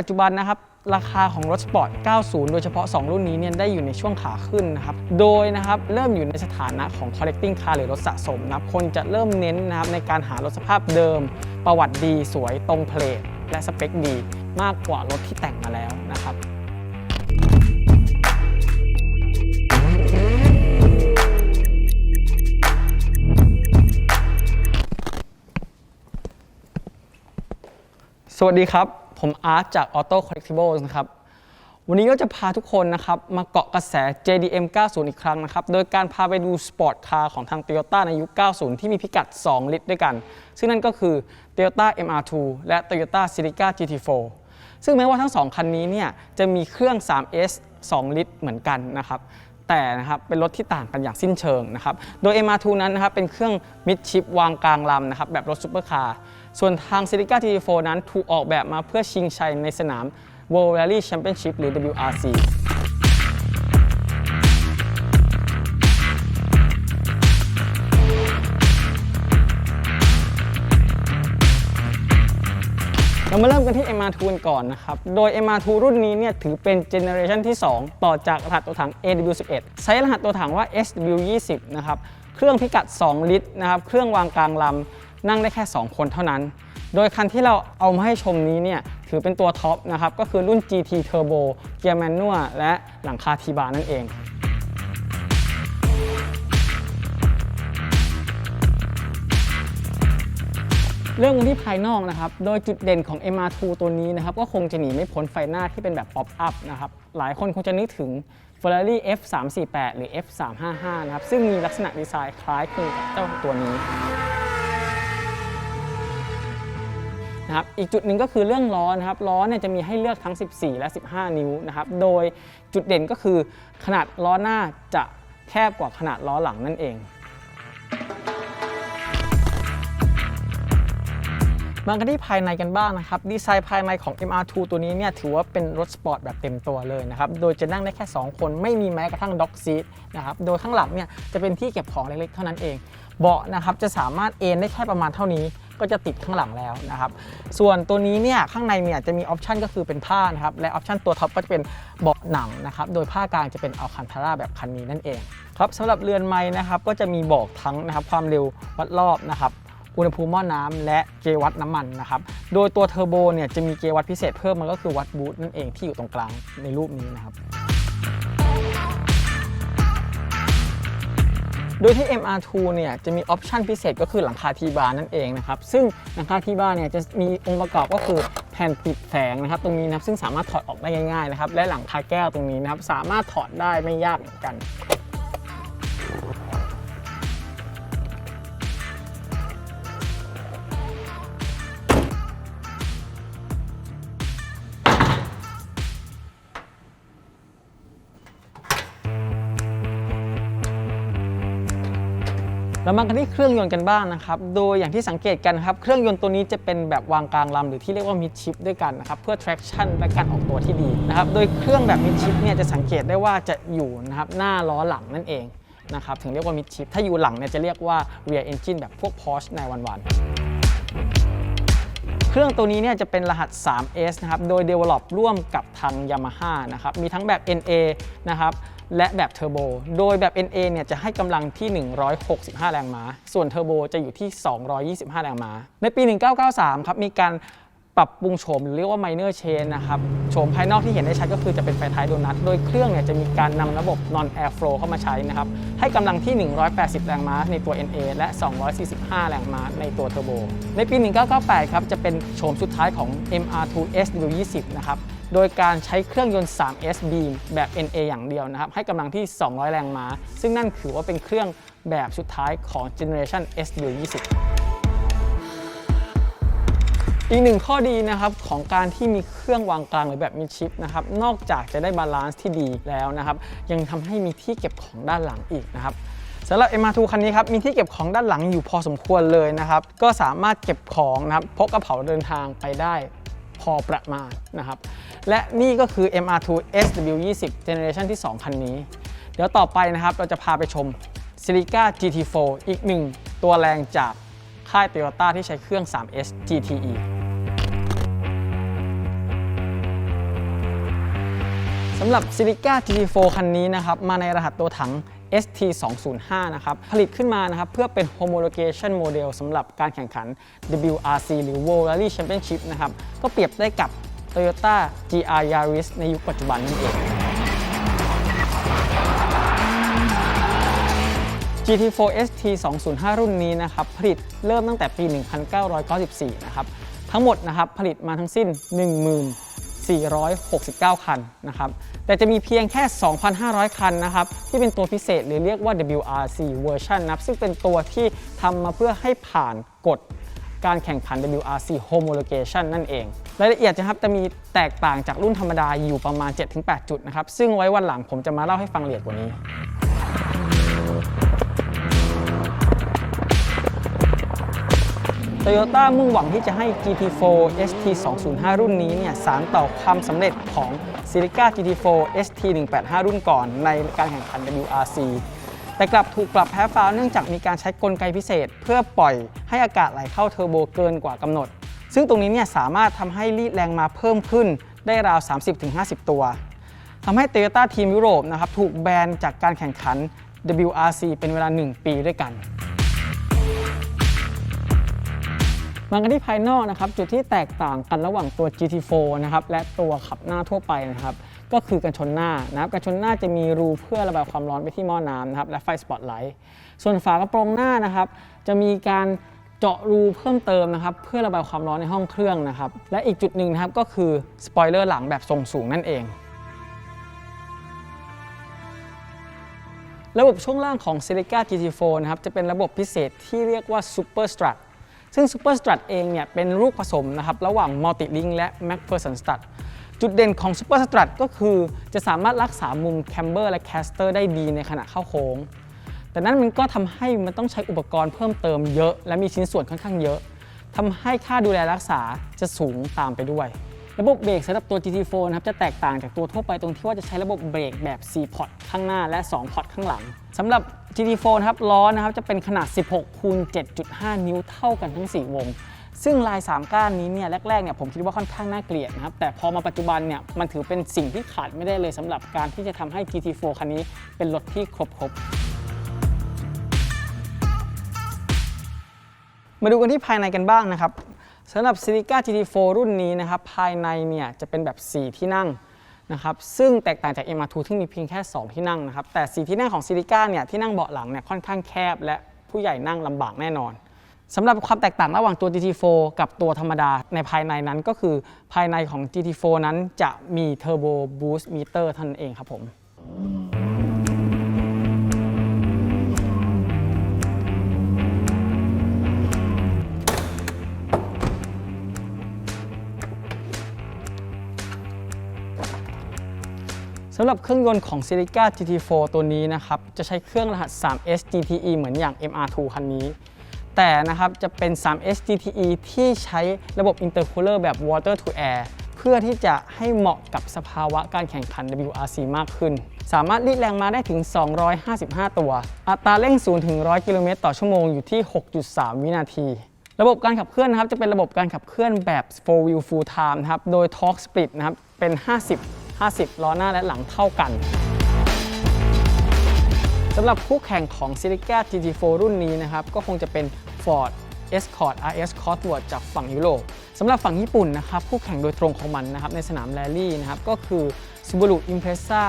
ปัจจุบันนะครับราคาของรถสปอร์ต 90 โดยเฉพาะ 2 รุ่นนี้เนี่ยได้อยู่ในช่วงขาขึ้นนะครับ โดยนะครับเริ่มอยู่ในสถานะของ collecting car หรือรถสะสมนะครับ คนจะเริ่มเน้นนะครับในการหารถสภาพเดิม ประวัติดีสวยตรงเพลทและสเปคดี มากกว่ารถที่แต่งมาแล้วนะครับสวัสดีครับ ผมอาร์ตจาก Auto Collectibles นะครับ วันนี้ก็จะพาทุกคนนะครับ มาเกาะกระแส JDM 90 อีกครั้งนะครับ โดยการพาไปดูสปอร์ตคาร์ของทาง Toyota ในยุค 90 ที่มีพิกัด 2 ลิตรด้วยกัน ซึ่งนั่นก็คือ Toyota MR2 และ Toyota Celica GT4 ซึ่งแม้ว่าทั้ง 2 คันนี้เนี่ยจะมีเครื่อง 3S 2 ลิตรเหมือนกันนะครับแต่นะครับเป็นรถที่ต่างกันอย่างสิ้นเชิงนะครับ โดย MR2 นั้นนะครับเป็นเครื่องมิดชิปวางกลางลำนะครับแบบรถซุปเปอร์คาร์ ส่วนทาง Celica GT4 นั้นถูกออกแบบมาเพื่อชิงชัยในสนาม World Rally Championship หรือ WRC เรามาเริ่มกันที่ MR2 กันก่อนนะครับ โดย MR2 รุ่นนี้เนี่ยถือเป็นเจเนอเรชันที่ 2 ต่อจากรหัสตัวถัง AW11 ใช้รหัสตัวถังว่า SW20 นะครับ เครื่องพิกัด 2 ลิตรนะครับ เครื่องวางกลางลำ นั่งได้แค่ 2 คนเท่านั้น โดยคันที่เราเอามาให้ชมนี้เนี่ยถือเป็นตัวท็อปนะครับก็คือรุ่น GT Turbo เกียร์แมนนวลและหลังคาทีบาร์นั่นเองเริ่มกันที่ภายนอกนะครับ โดยจุดเด่นของ MR2 ตัวนี้นะครับ ก็คงจะหนีไม่พ้นไฟหน้าที่เป็นแบบป๊อปอัพนะครับ หลายคนคงจะนึกถึง Ferrari F348 หรือ F355 นะครับ ซึ่งมีลักษณะดีไซน์คล้ายคลึงกับเจ้าตัวนี้ นะครับอีกจุดหนึ่งก็คือเรื่องล้อนะครับล้อเนี่ยจะมีให้เลือกทั้ง 14 และ 15 นิ้วนะครับโดยจุดเด่นก็คือขนาดล้อหน้าจะแคบกว่าขนาดล้อหลังนั่นเองมากันที่ภายในกันบ้างนะครับดีไซน์ภายในของ MR2 ตัวนี้เนี่ยถือว่าเป็นรถสปอร์ตแบบเต็มตัวเลยนะครับโดยจะนั่งได้แค่ 2 คนไม่มีแม้กระทั่งด็อกซีทนะครับโดยข้างหลังเนี่ยจะเป็นที่เก็บของเล็กๆเท่านั้นเอง เบาะนะครับจะสามารถเอนได้แค่ประมาณเท่านี้ ก็จะติดข้างหลังแล้วนะครับส่วนตัวนี้เนี่ยข้างในเนี่ยจะมีออปชันก็คือเป็นผ้านะครับและออปชันตัวท็อปก็จะเป็นเบาะหนังนะครับโดยผ้ากลางจะเป็นอัลคันทาร่าแบบคันนี้นั่นเองครับสำหรับเรือนไม้นะครับก็จะมีบอกทั้งนะครับความเร็ววัดรอบนะครับอุณหภูมิหม้อน้ำและเกจวัดน้ำมันนะครับ โดยตัวเทอร์โบเนี่ยจะมีเกจวัดพิเศษเพิ่มมันก็คือวัดบูทนั่นเองที่อยู่ตรงกลางในรูปนี้นะครับ โดยที่ MR2 เนี่ยจะมีออปชันพิเศษก็คือหลังคาทีบาร์นั่นเองนะครับ ซึ่งหลังคาทีบาร์เนี่ยจะมีองค์ประกอบก็คือแผ่นปิดแสงนะครับตรงนี้นะครับซึ่งสามารถถอดออกได้ง่ายๆนะครับและหลังคาแก้วตรงนี้นะครับสามารถถอดได้ไม่ยากเหมือนกัน เรามากันที่เครื่องยนต์กันบ้างนะครับ โดยอย่างที่สังเกตกันครับ เครื่องยนต์ตัวนี้จะเป็นแบบวางกลางลำหรือที่เรียกว่ามิดชิปด้วยกันนะครับ เพื่อ traction และการออกตัวที่ดีนะครับ โดยเครื่องแบบมิดชิปเนี่ยจะสังเกตได้ว่าจะอยู่นะครับหน้าล้อหลังนั่นเองนะครับ ถึงเรียกว่ามิดชิป ถ้าอยู่หลังเนี่ยจะเรียกว่า rear engine แบบพวก Porsche ในวันๆ เครื่องตัวนี้เนี่ยจะเป็นรหัส 3S นะครับ โดย develop ร่วมกับทาง Yamaha นะครับ มีทั้งแบบ NA นะครับและแบบเทอร์โบ โดยแบบ NA เนี่ยจะให้กำลังที่ 165 แรงม้า ส่วนเทอร์โบจะอยู่ที่ 225 แรงม้า ในปี 1993 ครับ มีการ ปรับปรุงโฉมหรือเรียกว่า minor change นะครับโฉมภายนอกที่เห็นได้ชัดก็คือจะเป็นไฟท้ายโดนัท โดยเครื่องเนี่ยจะมีการนำระบบ non air flow เข้ามาใช้นะครับ ให้กำลังที่ 180 แรงม้าในตัว NA และ 245 แรงม้าในตัวเทอร์โบ ในปี 1998 ครับ จะเป็นโฉมสุดท้ายของ MR2 SW20 นะครับโดยการใช้เครื่องยนต์ 3S Beam แบบ NA อย่างเดียวนะครับ ให้กำลังที่ 200 แรงม้า ซึ่งนั่นถือว่าเป็นเครื่องแบบสุดท้ายของ Generation SW20 อีกหนึ่งข้อดีนะครับของการที่มีเครื่องวางกลางหรือแบบมีชิปนะครับนอกจากจะได้บาลานซ์ที่ดีแล้วนะครับยังทำให้มีที่เก็บของด้านหลังอีกนะครับสำหรับ MR2 คันนี้ครับมีที่เก็บของด้านหลังอยู่พอสมควรเลยนะครับก็สามารถเก็บของนะครับพกกระเป๋าเดินทางไปได้พอประมาณนะครับและนี่ก็คือ MR2 SW20 Generation ที่ 2 คันนี้ เดี๋ยวต่อไปนะครับเราจะพาไปชม Celica GT4 อีกหนึ่งตัวแรงจากค่าย Toyota ที่ใช้เครื่อง 3S GTE สำหรับ Celica GT4 คันนี้นะครับมาในรหัสตัวถัง ST205 นะครับ ผลิตขึ้นมานะครับ เพื่อเป็น homologation model สำหรับการแข่งขัน WRC หรือ World Rally Championship นะครับ ก็เปรียบได้กับ Toyota GR Yaris ในยุคปัจจุบันนั่นเอง GT4 ST 205 รุ่นนี้นะครับ ผลิตเริ่มตั้งแต่ปี 1994 นะครับ ทั้งหมดนะครับ ผลิตมาทั้งสิ้น 10,000 469 คันนะครับแต่จะมีเพียงแค่ 2,500 คันนะครับที่เป็นตัวพิเศษหรือเรียกว่า WRC version นะครับซึ่งเป็นตัวที่ทำมาเพื่อให้ผ่านกฎการแข่งขัน WRC homologation นั่นเอง รายละเอียดนะครับจะมีแตกต่างจากรุ่นธรรมดาอยู่ประมาณ 7-8 จุดนะครับซึ่งไว้วันหลังผมจะมาเล่าให้ฟังละเอียดกว่านี้ โตโยต้ามุ่งหวังที่จะให้ GT4 ST 205รุ่นนี้เนี่ยสารต่อความสำเร็จของ Celica GT4 ST 185รุ่นก่อนในการแข่งขัน WRC แต่กลับถูกปรับแพ้ฟาวเนื่องจากมีการใช้กลไกพิเศษ เพื่อปล่อยให้อากาศไหลเข้าเทอร์โบเกินกว่ากำหนด ซึ่งตรงนี้เนี่ยสามารถทำให้รีดแรงมาเพิ่มขึ้นได้ราว 30-50 ตัวทำให้ Toyota ทีมยุโรปนะครับถูกแบนจากการแข่งขัน WRC เป็นเวลา 1 ปีด้วยกัน มากันที่ภายนอกนะครับจุดที่แตกต่างกันระหว่างตัว GT4 นะครับและตัวขับหน้าทั่วไปนะครับก็คือกันชนหน้านะครับกันชนหน้าจะมีรูเพื่อระบายความร้อนไปที่หม้อน้ำนะครับและไฟสปอตไลท์ส่วนฝากระโปรงหน้านะครับจะมีการเจาะรูเพิ่มเติมนะครับเพื่อระบายความร้อนในห้องเครื่องนะครับและอีกจุดหนึ่งนะครับก็คือสปอยเลอร์หลังแบบทรงสูงนั่นเองระบบช่วงล่างของ Celica GT4 นะครับจะเป็นระบบพิเศษที่เรียกว่า Super Strut ซึ่ง Super Strut เองเนี่ยเป็นลูกผสมนะครับระหว่าง Multi Link และ MacPherson Strut จุดเด่นของ Super Strut ก็คือจะสามารถรักษามุม Camber และ Caster ได้ดีในขณะเข้าโค้ง แต่นั้นมันก็ทำให้มันต้องใช้อุปกรณ์เพิ่มเติมเยอะ และมีชิ้นส่วนค่อนข้างเยอะทำให้ค่าดูแลรักษาจะสูงตามไปด้วย ระบบเบรกสำหรับตัว GT4 นะครับจะแตกต่างจากตัวทั่วไปตรงที่ว่าจะใช้ระบบเบรกแบบ 4 พอร์ตข้างหน้าและ 2 พอร์ตข้างหลังสำหรับ GT4 นะครับล้อนะครับจะเป็นขนาด 16คูณ7.5 นิ้วเท่ากันทั้ง 4 วง ซึ่งลาย 3 ก้านนี้เนี่ยแรกๆเนี่ยผมคิดว่าค่อนข้างน่าเกลียดนะครับแต่พอมาปัจจุบันเนี่ยมันถือเป็นสิ่งที่ขาดไม่ได้เลยสำหรับการที่จะทำให้ GT4 คันนี้เป็นรถที่ครบครบมาดูกันที่ภายในกันบ้างนะครับ สำหรับ Celica GT4 รุ่นนี้นะครับภายในเนี่ยจะเป็นแบบ 4 ที่นั่งนะครับซึ่งแตกต่างจาก MR2 ที่มีเพียงแค่ 2 ที่นั่งนะครับแต่4ที่นั่งของ Celica เนี่ยที่นั่งเบาะหลังเนี่ยค่อนข้างแคบ และผู้ใหญ่นั่งลำบากแน่นอนสำหรับความแตกต่างระหว่างตัว GT4 กับตัวธรรมดาในภายในนั้นก็คือภายในของ GT4 นั้นจะมี Turbo Boost Meter เท่านั้นเองครับผม สำหรับเครื่องยนต์ของ Celica GT4 ตัวนี้นะครับ จะใช้เครื่องรหัส 3S GTE เหมือนอย่าง MR2 คันนี้ แต่นะครับจะเป็น 3S GTE ที่ใช้ระบบ intercooler แบบ water to air เพื่อที่จะให้เหมาะกับสภาวะการแข่งขัน WRC มากขึ้น สามารถรีดแรงมาได้ถึง 255 ตัว อัตราเร่ง 0 ถึง 100 กิโลเมตรต่อชั่วโมงอยู่ที่ 6.3 วินาที ระบบการขับเคลื่อนนะครับ จะเป็นระบบการขับเคลื่อนแบบ 4 wheel full time นะครับ โดย torque split นะครับ เป็น 50 50 ล้อหน้าและหลังเท่ากันสำหรับคู่แข่งของ Celica GT4 รุ่นนี้นะครับ ก็คงจะเป็น Ford Escort RS Cosworth จากฝั่งยุโรปสำหรับฝั่งญี่ปุ่นนะครับคู่แข่งโดยตรงของมันนะครับในสนามแรลลี่นะครับก็คือ Subaru Impreza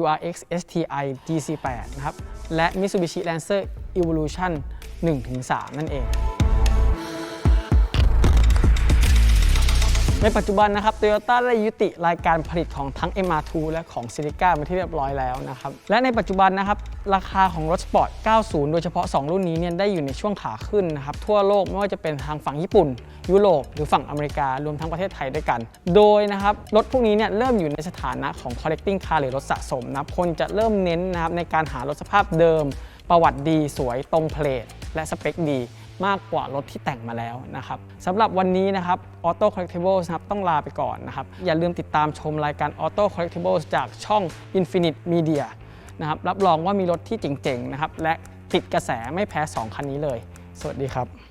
WRX STI GC8 นะครับและ Mitsubishi Lancer Evolution 1-3 นั่นเอง ในปัจจุบันนะครับ Toyota ได้ยุติรายการผลิตของทั้ง MR2 และของ Celica มาที่เรียบร้อยแล้วนะครับ และในปัจจุบันนะครับ ราคาของรถสปอร์ต 90 โดยเฉพาะ 2 รุ่นนี้เนี่ยได้อยู่ในช่วงขาขึ้นนะครับ ทั่วโลกไม่ว่าจะเป็นทางฝั่งญี่ปุ่น ยุโรป หรือฝั่งอเมริการวมทั้งประเทศไทยด้วยกัน โดยนะครับ รถพวกนี้เนี่ยเริ่มอยู่ในสถานะของ collecting car หรือรถสะสมนะคคนจะเริ่มเน้นนะครับในการหารถสภาพเดิม ประวัติดีสวยตรงเพลทและสเปคดี มากกว่ารถที่แต่งมาแล้วนะครับสำหรับวันนี้นะครับ Auto Collectibles นะครับต้องลาไปก่อนนะครับ อย่าลืมติดตามชมรายการ Auto Collectibles จากช่อง Infinite Media นะครับรับรองว่ามีรถที่เจ๋งๆนะครับและติดกระแสไม่แพ้ 2 คันนี้เลย สวัสดีครับ